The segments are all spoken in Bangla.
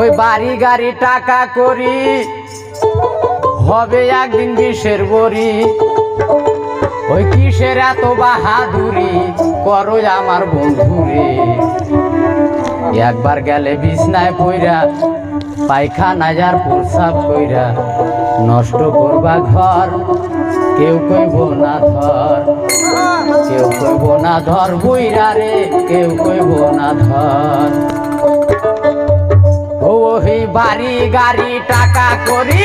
ওই বাড়ি গাড়ি টাকা করি, হবে একদিন বিষের বড়ি ওই কিসের এত বাহাদুরি? করো আমার বন্ধুরে। একবার গেলে বিছনায় পইরা পায়খানা যার প্রসাব কইরা, নষ্ট করবা ঘর, কেউ কইব না ধর কেউ কইব না ধর বইরা রে, কেউ কইব না ধর। ওই বাড়ি গাড়ি টাকা করি,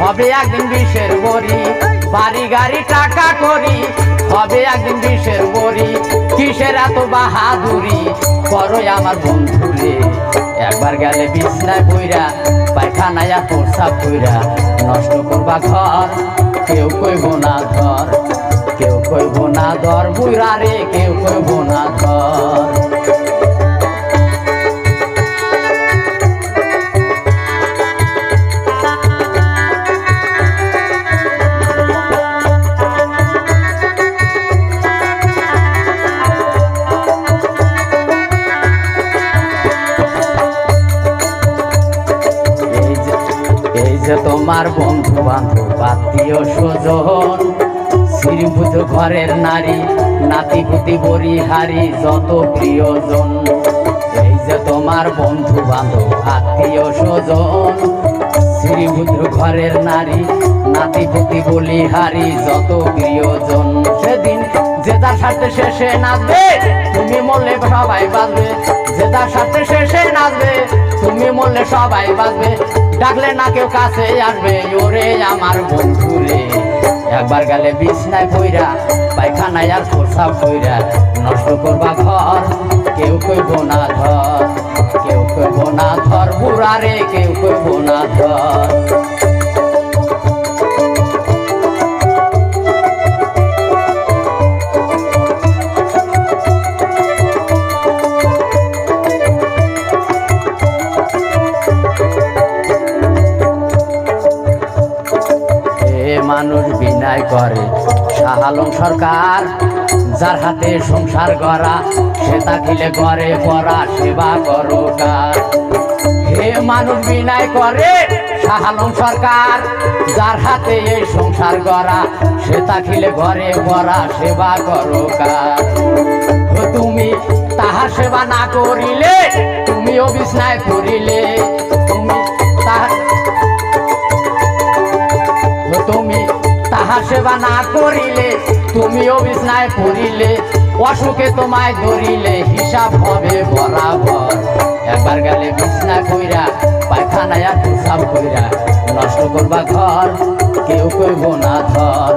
হবে একদিন বিষের বড়ি। বাড়ি গাড়ি টাকা করি, হবে একদিন বিষের বড়ি। কিসের এত বাহাদুরি? করো আমার বন্ধুরে একবার গেলে বিছনায় বইরা পায়খানায় আর প্রসাব কইরা নষ্ট করবা ঘর। বুইরা রে কেউ কইব না তোমার বন্ধু বান্ধব আত্মীয় স্বজন শ্রীভূত ঘরের নারী, নাতি পুতি হারি যত প্রিয়জন। এই যে তোমার বন্ধু বান্ধব আত্মীয় স্বজন। শ্রীভূত ঘরের নারী, নাতি পুতি হারি যত প্রিয়জন। সেদিন তার সাথে শেষে নাচবে, তুমি মরলে সবাই যে তার সাথে শেষে নাচবে, তুমি মরলে সবাই বাজবে ডাকলে না কেউ কাছে আসবে, ওরে আমার বন্ধু বন্ধুরে। একবার গেলে বিছনায় কইরা পায়খানায় আর প্রসাব কইরা নষ্ট করবা ঘর, কেউ কইব না ধর কেউ কইব না ধর বুড়ারে কেউ কইব না ধর মানুষ বিনয় করে। শাহালম সরকার, যার হাতে সংসার গড়া, সে তাকিলে ঘরে পড়া, সেবা করো কার হে মানুষ বিনয় করে শাহালম সরকার, যার হাতে এই সংসার গড়া, সে তাকিলে ঘরে পড়া, সেবা করো কার তুমি তাহার সেবা না করিলে তুমিও বিছনায় করিলে। সেবা না করিলে, তুমিও বিছনায় পড়িলে, অসুখে তোমায় ধরিলে, হিসাব হবে বরাবর। একবার গেলে বিছনা কইরা, পায়খানায় আর প্রসাব কইরা, নষ্ট করবা ঘর, কেউ কইব না ধর।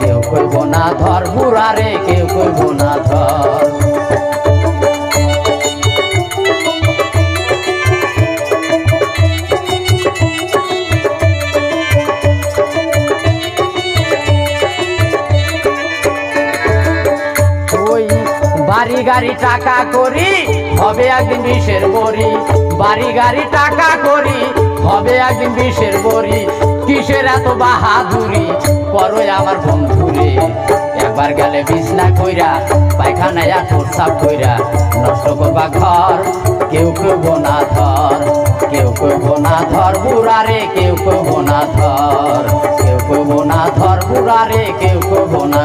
কেউ কইব না ধর বুড়ারে কেউ কইব না ধর। গাড়ি টাকা করি, হবে একদিন বিষের বড়ি। বাড়ি গাড়ি টাকা করি, হবে একদিন বিষের বড়ি। কিসের এত বাহাদুরি? করো আমার বন্ধুরে। একবার গেলে বিছনা কইরা, পায়খানায় প্রস্তাব কইরা, নষ্ট করবা ঘর, কেউ কইব না ধর। কেউ কেউ বোনা ধর, বুড়া রে, কেউ কেউ বোনা ধর। কেউ কেউ বোনা ধর কেউ না ধর কেউ কেউ কইব